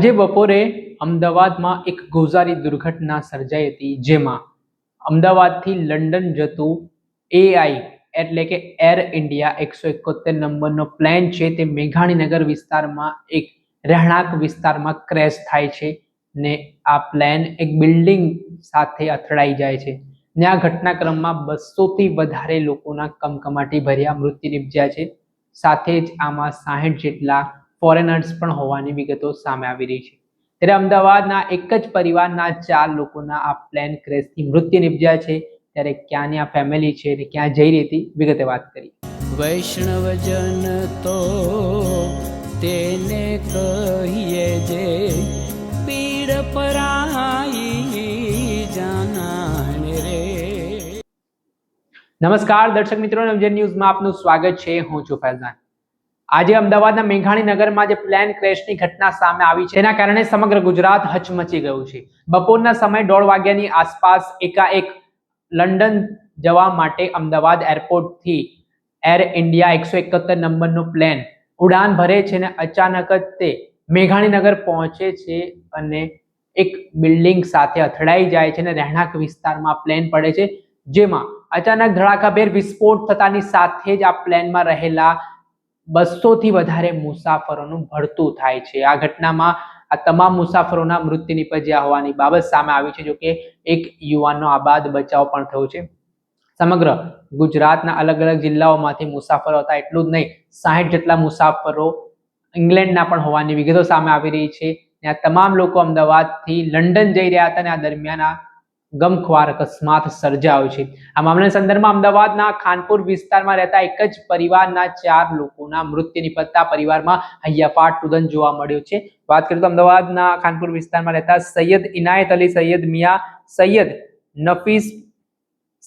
આજે બપોરે અમદાવાદમાં એક ગોઝારી દુર્ઘટના સર્જાઈ હતી, જેમાં અમદાવાદથી લંડન જતું એઆઈ એટલે કે એર ઇન્ડિયા એકસો એકોતેર નંબરનો પ્લેન છે તે મેઘાણીનગર વિસ્તારમાં એક રહેણાંક વિસ્તારમાં ક્રેશ થાય છે ને આ પ્લેન એક બિલ્ડિંગ સાથે અથડાઈ જાય છે ને આ ઘટનાક્રમમાં બસોથી વધારે લોકોના કમકમાટી ભર્યા મૃત્યુ નિપજ્યા છે. સાથે જ આમાં સાહીઠ જેટલા ફોરેનર્સ પણ હોવાની વિગતો સામે આવી રહી છે. ત્યારે અમદાવાદના એક જ પરિવારના ચાર લોકોના આ પ્લેન ક્રેશથી મૃત્યુ નિપજ્યા છે. ત્યારે ક્યાંની આ ફેમિલી છે અને ક્યાં જઈ રહી હતી વિગતે વાત કરી વૈષ્ણવજન તો તેને કહીએ જે પીડ પરાઈ જાનાને રે. નમસ્કાર દર્શક મિત્રો નવજન ન્યૂઝમાં આપનું સ્વાગત છે. હું છું ફૈઝાન. આજે અમદાવાદના મેઘાણી નગરમાં જે પ્લેન ક્રેશની ઘટના સામે આવી છે, તેના કારણે સમગ્ર ગુજરાત હચમચી ગયું છે. બપોરના સમય દોઢ વાગ્યાની આસપાસ એકાએક લંડન જવા માટે અમદાવાદ એરપોર્ટથી એર ઇન્ડિયા એકસો એકોતેર નંબરનું પ્લેન ઉડાન ભરે છે અને અચાનક જ તે મેઘાણીનગર પહોંચે છે અને એક બિલ્ડિંગ સાથે અથડાઈ જાય છે અને રહેણાંક વિસ્તારમાં પ્લેન પડે છે, જેમાં અચાનક ધડાકાભેર વિસ્ફોટ થતાની સાથે જ આ પ્લેનમાં રહેલા બસોથી વધારે મુસાફરોનું ભળતું થાય છે. આ ઘટનામાં આ તમામ મુસાફરોના મૃત્યુ નિપજ્યા હોવાની બાબત સામે આવી છે જોકે એક યુવાનનો આબાદ બચાવ પણ થયો છે. સમગ્ર ગુજરાતના અલગ અલગ જિલ્લાઓમાંથી મુસાફરો હતા, એટલું જ નહીં, સાહીઠ જેટલા મુસાફરો ઇંગ્લેન્ડના પણ હોવાની વિગતો સામે આવી રહી છે. ત્યાં તમામ લોકો અમદાવાદથી લંડન જઈ રહ્યા હતા અને આ દરમિયાન આ ગમખ્વાર અકસ્માત સર્જાયો છે. આ મામલાના સંદર્ભમાં અમદાવાદના ખાનપુર વિસ્તારમાં રહેતા એક જ પરિવારના ચાર લોકોના મૃત્યુ નિપજતા પરિવારમાં હૈયાફાટ તુદન જોવા મળ્યો છે. વાત કરીએ તો અમદાવાદના ખાનપુર વિસ્તારમાં રહેતા સૈયદ ઇનાયત અલી, સૈયદ મિયા, સૈયદ નફીસ,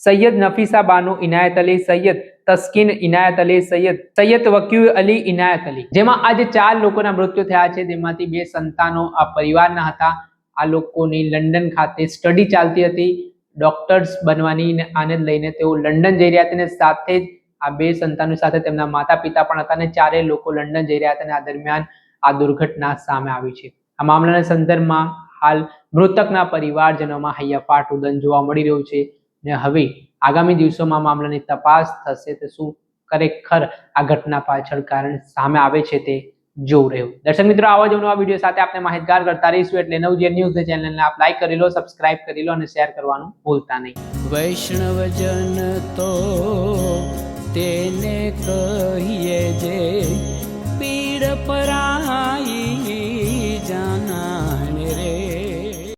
સૈયદ નફીસા બાનુ ઇનાયત અલી, સૈયદ તસ્કીન ઇનાયત અલી, સૈયદ સૈયદ વકીલ અલી ઇનાયત અલી. જેમાં આજે ચાર લોકોના મૃત્યુ થયા છે. તેમાંથી બે સંતાનો આ પરિવારના હતા. આ લોકોની લંડન ખાતે સ્ટડી ચાલતી હતી. ડોક્ટર્સ બનવાની આનંદ આને લઈને તેઓ લંડન જઈ રહ્યા હતા સાથે જ આ બે સંતાનો સાથે તેમના માતા પિતા પણ હતા અને ચારેય લોકો લંડન જઈ રહ્યા હતા અને આ દરમિયાન આ દુર્ઘટના સામે આવી છે. આ મામલાના સંદર્ભમાં હાલ મૃતકના પરિવારજનોમાં હૈયાફાટ ઉદન જોવા મળી રહ્યું છે ને હવે આગામી દિવસોમાં મામલાની તપાસ થશે તો શું ખરેખર આ ઘટના પાછળ કારણ સામે આવે છે તે જોવું રહ્યું. દર્શક મિત્રો, આવા જ નવા વીડિયો સાથે આપણે માહિતગાર કરતા રહીશું એટલે નવજીવન ન્યૂઝ ચેનલને આપ લાઈક કરી લો સબસ્ક્રાઇબ કરી લો અને શેર કરવાનું ભૂલતા નહીં. વૈષ્ણવજન તો તેને કહીએ જે પીડ પરાઈ